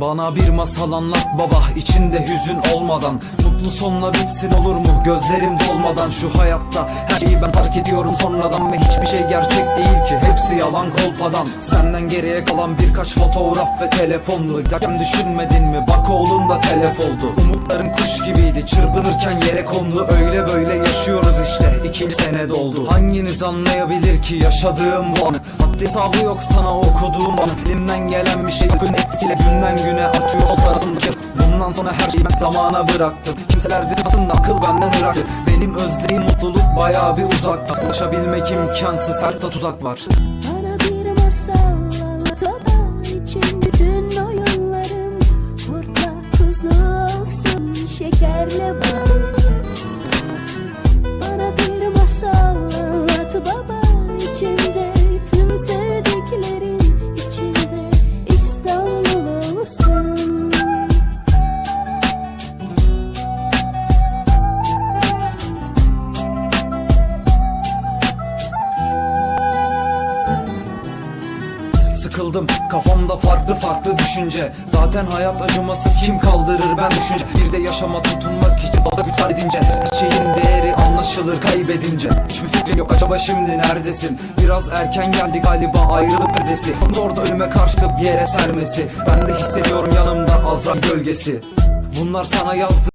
Bana bir masal anlat baba içinde hüzün olmadan. Mutlu sonla bitsin olur mu? Gözlerim dolmadan. Şu hayatta her şeyi ben fark ediyorum sonradan Ve hiçbir şey gerçek değil ki. Hepsi yalan kolpadan. Senden geriye kalan birkaç fotoğraf ve telefonlu Giderken düşünmedin mi? Bak oğlun da telef oldu Umutlarım kuş gibiydi çırpınırken yere kondu. Öyle böyle yaşıyoruz işte ikinci sene doldu. Hanginiz anlayabilir ki yaşadığım bu anı? Haddi hesabı yok sana okuduğum an Elimden gelen bir şey gün etkisiyle günden güne artıyor. Sol tarafımdaki Bundan sonra her şeyi ben zamana bıraktım. Kimseler aslında akıl benden ıraktı. Benim özlediğim mutluluk bayağı bir uzakta. Ulaşabilmek imkansız her tuzak var Kurtla kuzu olsun şekerle bal Sıkıldım. Kafamda farklı farklı düşünce. Zaten hayat acımasız kim kaldırır ben düşünce. Bir de yaşama tutunmak için fazla güç sarf edince Her şeyin değeri anlaşılır kaybedince. Hiçbir fikrim yok. Acaba şimdi neredesin? Biraz erken geldi galiba ayrılık perdesi Orada ölüme karşı bir yere sermesi. Ben de hissediyorum yanımda Azrail gölgesi. Bunlar sana yazdı